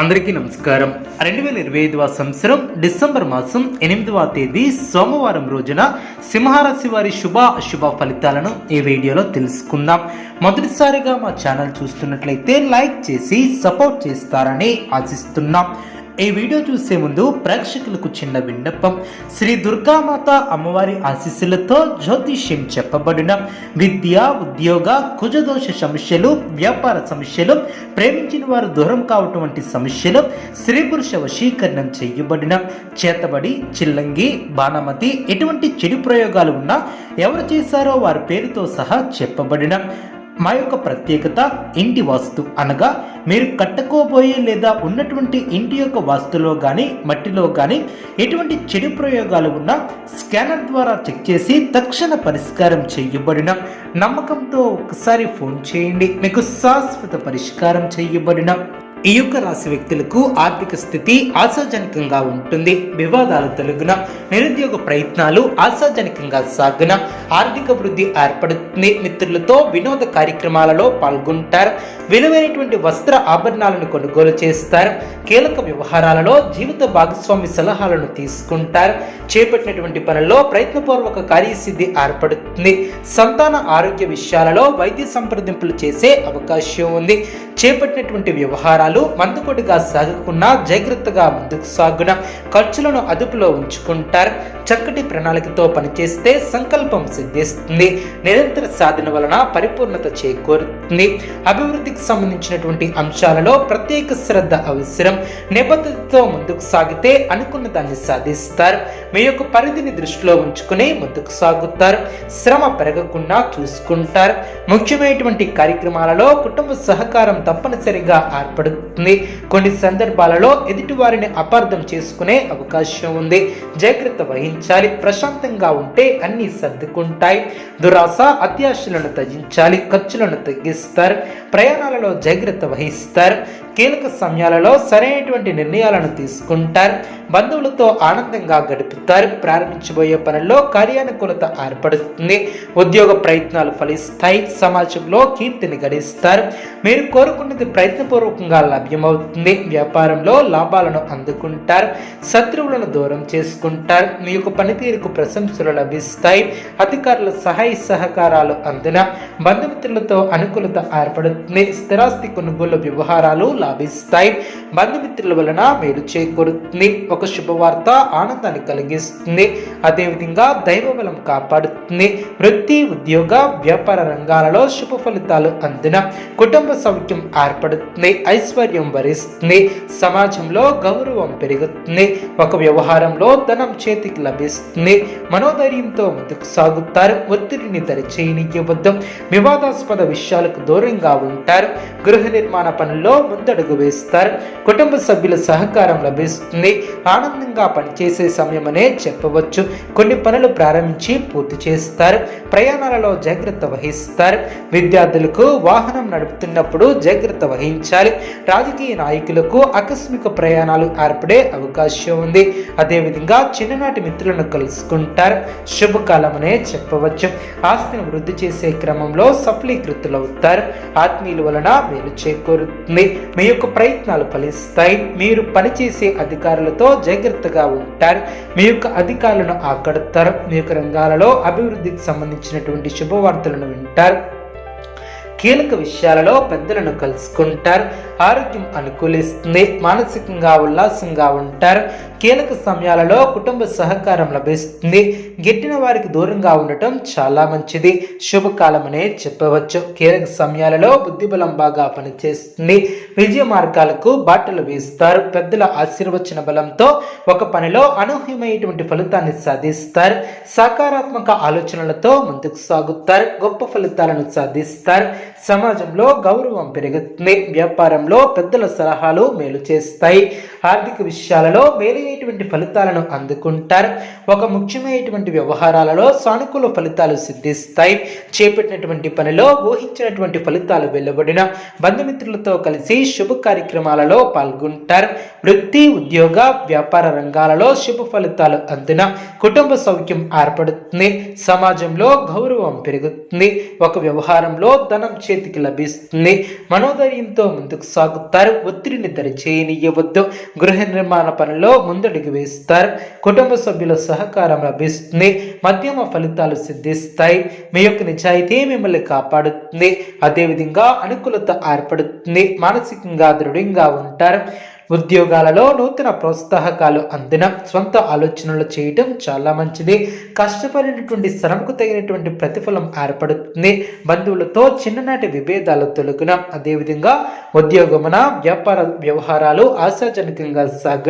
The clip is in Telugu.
అందరికీ నమస్కారం. రెండు వేల ఇరవై ఐదవ సంవత్సరం డిసెంబర్ మాసం ఎనిమిదవ తేదీ సోమవారం రోజున సింహరాశి వారి శుభ అశుభ ఫలితాలను ఈ వీడియోలో తెలుసుకుందాం. మొదటిసారిగా మా ఛానల్ చూస్తున్నట్లయితే లైక్ చేసి సపోర్ట్ చేస్తారని ఆశిస్తున్నాం. ఈ వీడియో చూసే ముందు ప్రేక్షకులకు చిన్న విన్నపం. శ్రీ దుర్గామాత అమ్మవారి ఆశీస్సులతో జ్యోతిష్యం చెప్పబడిన విద్య ఉద్యోగ కుజదోష సమస్యలు వ్యాపార సమస్యలు ప్రేమించిన వారు దూరం కావటం వంటి సమస్యలు స్త్రీ పురుష వశీకరణం చేయబడిన చేతబడి చిల్లంగి బాణమతి ఎటువంటి చెడు ప్రయోగాలు ఉన్నా ఎవరు చేశారో వారి పేరుతో సహా చెప్పబడిన మా యొక్క ప్రత్యేకత ఇంటి వాస్తు అనగా మీరు కట్టుకోబోయే లేదా ఉన్నటువంటి ఇంటి యొక్క వాస్తులో కానీ మట్టిలో కానీ ఎటువంటి చెడు ప్రయోగాలు ఉన్నా స్కానర్ ద్వారా చెక్ చేసి తక్షణ పరిష్కారం చేయబడిన నమ్మకంతో ఒకసారి ఫోన్ చేయండి. మీకు శాశ్వత పరిష్కారం చేయబడిన ఈ యొక్క రాశి వ్యక్తులకు ఆర్థిక స్థితి ఆశాజనకంగా ఉంటుంది. వివాదాలు తొలగిన నిరుద్యోగ ప్రయత్నాలు ఆశాజనకంగా సాగున ఆర్థిక వృద్ధి ఏర్పడుతుంది. మిత్రులతో వినోద కార్యక్రమాలలో పాల్గొంటారు. విలువైనటువంటి వస్త్ర ఆభరణాలను కొనుగోలు చేస్తారు. కీలక వ్యవహారాలలో జీవిత భాగస్వామి సలహాలను తీసుకుంటారు. చేపట్టినటువంటి పనుల్లో ప్రయత్నపూర్వక కార్యసిద్ధి ఏర్పడుతుంది. సంతాన ఆరోగ్య విషయాలలో వైద్య సంప్రదింపులు చేసే అవకాశం ఉంది. చేపట్టినటువంటి వ్యవహారాలు మందుకొడిగా సాగకుండా జాగ్రత్తగా ముందుకు సాగున ఖర్చులను అదుపులో ఉంచుకుంటారు. చక్కటి ప్రణాళికతో పనిచేస్తే సంకల్పం సిద్ధిస్తుంది. నిరంతర సాధన వలన పరిపూర్ణత చేకూరుతుంది. అభివృద్ధికి సంబంధించినటువంటి అంశాలలో ప్రత్యేక శ్రద్ధ అవసరం. నిబద్ధతతో ముందుకు సాగితే అనుకున్న దాన్ని సాధిస్తారు. మీ యొక్క పరిధిని దృష్టిలో ఉంచుకుని ముందుకు సాగుతారు. శ్రమ పెరగకుండా చూసుకుంటారు. ముఖ్యమైనటువంటి కార్యక్రమాలలో కుటుంబ సహకారం తప్పనిసరిగా ఏర్పడుతుంది. కొన్ని సందర్భాలలో ఎదుటి వారిని అపార్థం చేసుకునే అవకాశం ఉంది. జాగ్రత్త వహించాలి. ప్రశాంతంగా ఉంటే అన్ని సర్దుకుంటాయి. దురాశ అత్యాశలను తగ్గించాలి. ఖర్చులను తగ్గిస్తారు. ప్రయాణాలలో జాగ్రత్త వహిస్తారు. కీలక సమయాలలో సరైనటువంటి నిర్ణయాలను తీసుకుంటారు. బంధువులతో ఆనందంగా గడుపుతారు. ప్రారంభించబోయే పనుల్లో కార్యానుకూలత ఏర్పడుతుంది. ఉద్యోగ ప్రయత్నాలు ఫలిస్తాయి. సమాజంలో కీర్తిని గడిస్తారు. మీరు కోరుకున్నది ప్రయత్నపూర్వకంగా లభ్యమవుతుంది. వ్యాపారంలో లాభాలను అందుకుంటారు. శత్రువులను దూరం చేసుకుంటారు. మీ యొక్క పనితీరుకు ప్రశంసలు లభిస్తాయి. అధికారుల సహాయ సహకారాలు అందున బంధుమిత్రులతో అనుకూలత ఏర్పడుతుంది. స్థిరాస్తి కొనుగోలు వ్యవహారాలు లాభిస్తాయి బంధుమిత్రుల వలన మేలు చేకూరుతుంది. ఒక శుభవార్త ఆనందాన్ని కలిగిస్తుంది. అదేవిధంగా దైవ బలం కాపాడుతుంది. వృత్తి ఉద్యోగ వ్యాపార రంగాలలో శుభ ఫలితాలు అందిన కుటుంబ సౌఖ్యం ఏర్పడుతుంది. ఐశ్వర్యం వరిస్తుంది. సమాజంలో గౌరవం పెరుగుతుంది. ఒక వ్యవహారంలో ధనం చేతికి లభిస్తుంది. మనోధైర్యంతో ముందుకు సాగుతారు. ఒత్తిడిని దరిచేయనివ్వద్దు. వివాదాస్పద విషయాలకు దూరంగా ఉంటారు. గృహ నిర్మాణ పనుల్లో ముందడుగు వేస్తారు. కుటుంబ సభ్యుల సహకారం లభిస్తుంది. ఆనందంగా పనిచేసే సమయమనే చెప్పవచ్చు. కొన్ని పనులు ప్రారంభించి పూర్తి చేస్తారు. ప్రయాణాలలో జాగ్రత్త వహిస్తారు. విద్యార్థులకు వాహనం నడుపుతున్నప్పుడు జాగ్రత్త వహించాలి. రాజకీయ నాయకులకు ఆకస్మిక ప్రయాణాలు ఏర్పడే అవకాశం ఉంది. అదేవిధంగా చిన్ననాటి మిత్రులను కలుసుకుంటారు. శుభకాలమనే చెప్పవచ్చు. ఆస్తిని వృద్ధి చేసే క్రమంలో సఫలీకృతులవుతారు. ఆత్మీయుల వలన మేలు చేకూరుతుంది. మీ యొక్క ప్రయత్నాలు ఫలిస్తాయి. మీరు పనిచేసే అధికారులతో జాగ్రత్తగా ఉంటారు. మీ యొక్క అధికారులను ఆకడతారు. మీ యొక్క రంగాలలో అభివృద్ధికి సంబంధించినటువంటి శుభవార్తలను వింటారు. కీలక విషయాలలో పెద్దలను కలుసుకుంటారు. ఆరోగ్యం అనుకూలిస్తుంది మానసికంగా ఉల్లాసంగా ఉంటారు. కీలక సమయాలలో కుటుంబ సహకారం లభిస్తుంది. గిట్టిన వారికి దూరంగా ఉండటం చాలా మంచిది. శుభకాలమనే చెప్పవచ్చు. కీలక సమయాలలో బుద్ధిబలం బాగా పనిచేస్తుంది. విజయ మార్గాలకు బాటలు వేస్తారు. పెద్దల ఆశీర్వచన బలంతో ఒక పనిలో అనూహ్యమైనటువంటి ఫలితాన్ని సాధిస్తారు. సకారాత్మక ఆలోచనలతో ముందుకు సాగుతారు. గొప్ప ఫలితాలను సాధిస్తారు. సమాజంలో గౌరవం పెరుగుతుంది వ్యాపారంలో పెద్దల సలహాలు మేలు చేస్తాయి. ఆర్థిక విషయాలలో మేలైనటువంటి ఫలితాలను అందుకుంటారు. ఒక ముఖ్యమైనటువంటి వ్యవహారాలలో సానుకూల ఫలితాలు సిద్ధిస్తాయి. చేపట్టినటువంటి పనిలో ఊహించినటువంటి ఫలితాలు వెలువడిన బంధుమిత్రులతో కలిసి శుభ కార్యక్రమాలలో పాల్గొంటారు. వృత్తి ఉద్యోగ వ్యాపార రంగాలలో శుభ ఫలితాలు అందున కుటుంబ సౌఖ్యం ఏర్పడుతుంది. సమాజంలో గౌరవం పెరుగుతుంది. ఒక వ్యవహారంలో ధనం చేతికి లభిస్తుంది. మనోధైర్యంతో ముందుకు సాగుతారు. ఒత్తిడిని దరిచేయనియవద్దు. గృహ నిర్మాణ పనిలో ముందడుగు వేస్తారు. కుటుంబ సభ్యుల సహకారం లభిస్తుంది. మధ్యమ ఫలితాలు సిద్ధిస్తాయి. మీ యొక్క నిజాయితీ మిమ్మల్ని కాపాడుతుంది. అదేవిధంగా అనుకూలత ఏర్పడుతుంది. మానసికంగా దృఢంగా ఉంటారు. ఉద్యోగాలలో నూతన ప్రోత్సాహకాలు అందిన సొంత ఆలోచనలు చేయటం చాలా మంచిది. కష్టపడినటువంటి శ్రమకు తగినటువంటి ప్రతిఫలం ఏర్పడుతుంది. బంధువులతో చిన్ననాటి విభేదాలు తొలగిన అదేవిధంగా ఉద్యోగమున వ్యాపార వ్యవహారాలు ఆశాజనకంగా సాగ